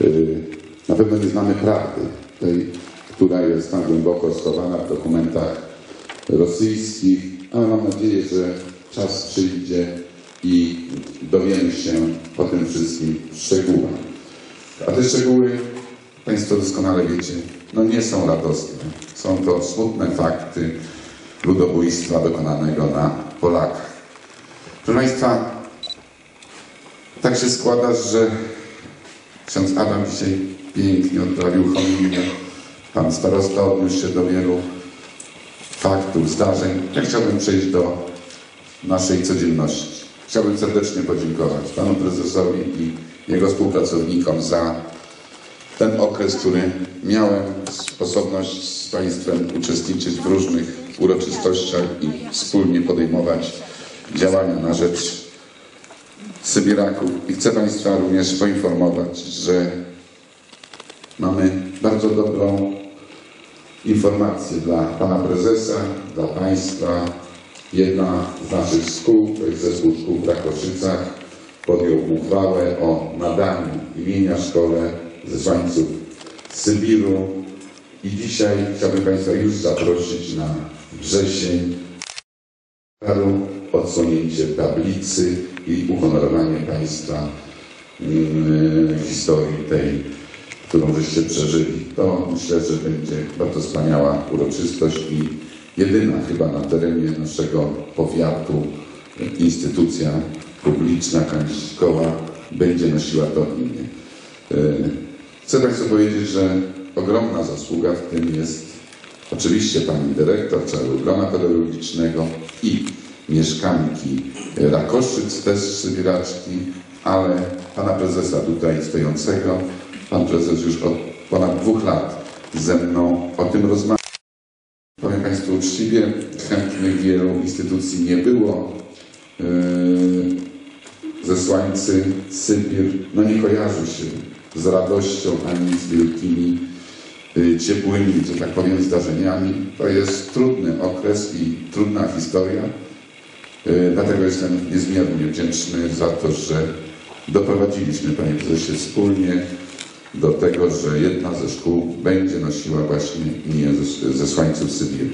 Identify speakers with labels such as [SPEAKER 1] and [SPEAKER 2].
[SPEAKER 1] Y, Na pewno nie znamy prawdy, tej, która jest tam głęboko schowana w dokumentach rosyjskich, ale mam nadzieję, że czas przyjdzie i dowiemy się po tym wszystkim szczegółach. A te szczegóły, Państwo doskonale wiecie, no nie są radosne. Są to smutne fakty ludobójstwa dokonanego na Polakach. Proszę Państwa, tak się składa, że ksiądz Adam dzisiaj pięknie odprawił homilię. Pan starosta odniósł się do wielu faktów, zdarzeń. Ja chciałbym przejść do naszej codzienności. Chciałbym serdecznie podziękować panu prezesowi i jego współpracownikom za ten okres, który miałem sposobność z państwem uczestniczyć w różnych uroczystościach i wspólnie podejmować działania na rzecz Sybiraków. I chcę Państwa również poinformować, że mamy bardzo dobrą informację dla Pana Prezesa, dla Państwa. Jedna z naszych szkół, to jest zespół szkół w Rakoszycach, podjął uchwałę o nadaniu imienia szkole zesłańców Sybiru. I dzisiaj chciałbym Państwa już zaprosić na wrzesień odsłonięcie tablicy i uhonorowanie Państwa mm, historii tej, którą żeście przeżyli. To myślę, że będzie bardzo wspaniała uroczystość i jedyna chyba na terenie naszego powiatu instytucja publiczna, szkoła będzie nosiła to imię. E, Chcę Państwu powiedzieć, że ogromna zasługa w tym jest oczywiście Pani Dyrektor całego grona pedagogicznego i mieszkanki Rakoszyc, też Sybiraczki, ale Pana Prezesa tutaj stojącego. Pan Prezes już od ponad dwóch lat ze mną o tym rozmawia. Powiem Państwu uczciwie, chętnych wielu instytucji nie było. Yy, Zesłańcy, Sybir, no nie kojarzy się z radością ani z wielkimi, y, ciepłymi, że tak powiem, zdarzeniami. To jest trudny okres i trudna historia. Y, Dlatego jestem niezmiernie wdzięczny za to, że doprowadziliśmy, Panie Prezesie, wspólnie do tego, że jedna ze szkół będzie nosiła właśnie imię zes- zesłańców Sybiru.